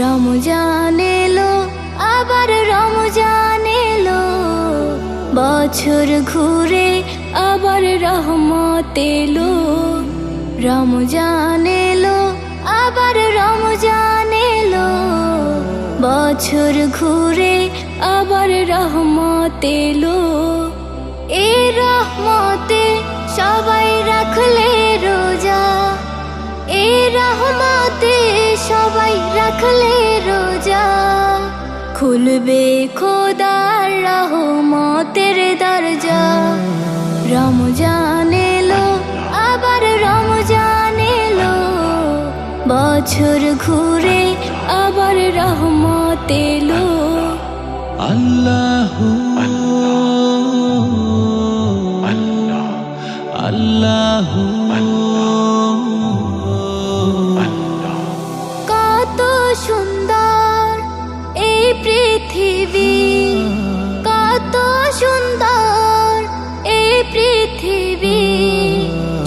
রমজান এলো আবার রমজান এলো বছর ঘুরে আবার রহমত এলো। রমজান এলো আবার রমজান এলো বছর ঘুরে আবার রহমত এলো। এই রহমতে সবাই রাখলে রাখলে রোজা। খুলবে খোদার রহমতের দরজা। রমজান এলো আবার রমজান এলো। বছর ঘুরে আবার রহমত এলো। আল্লাহ আল্লাহ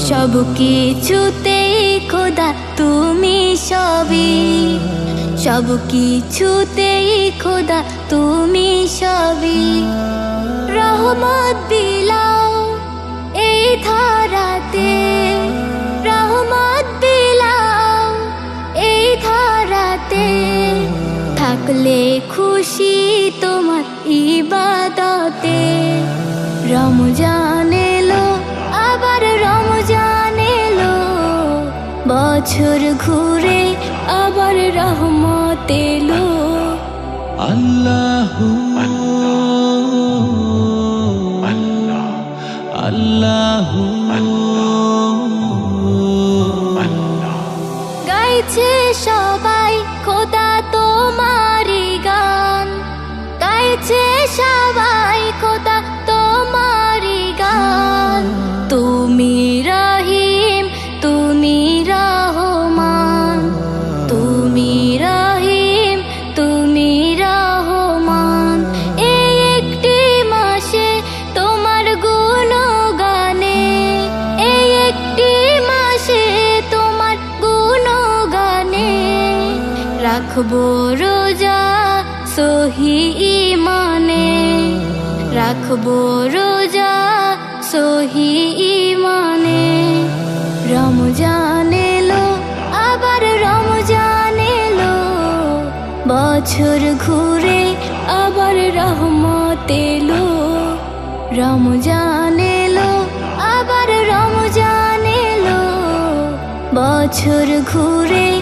সব কিছুতেই খোদা, তুমি সবই। সব কিছুতেই খোদা, তুমি সবই। রহমত বিলাও এই ধারাতে। রহমত বিলাও এই ধারাতে। থাকলে খুশি তোমার ইবাদতে। রমজান বছর ঘুরে আবার রহমত এলো। আল্লাহ আল্লাহ গাইছে সবাই রাখব রোজা সহি ইমানে। রাখব রোজা সহি ইমানে। রমজান এলো, আবার রমজান এলো। বছর ঘুরে আবার রহমত এলো। রমজান এলো, আবার রমজান এলো। বছর ঘুরে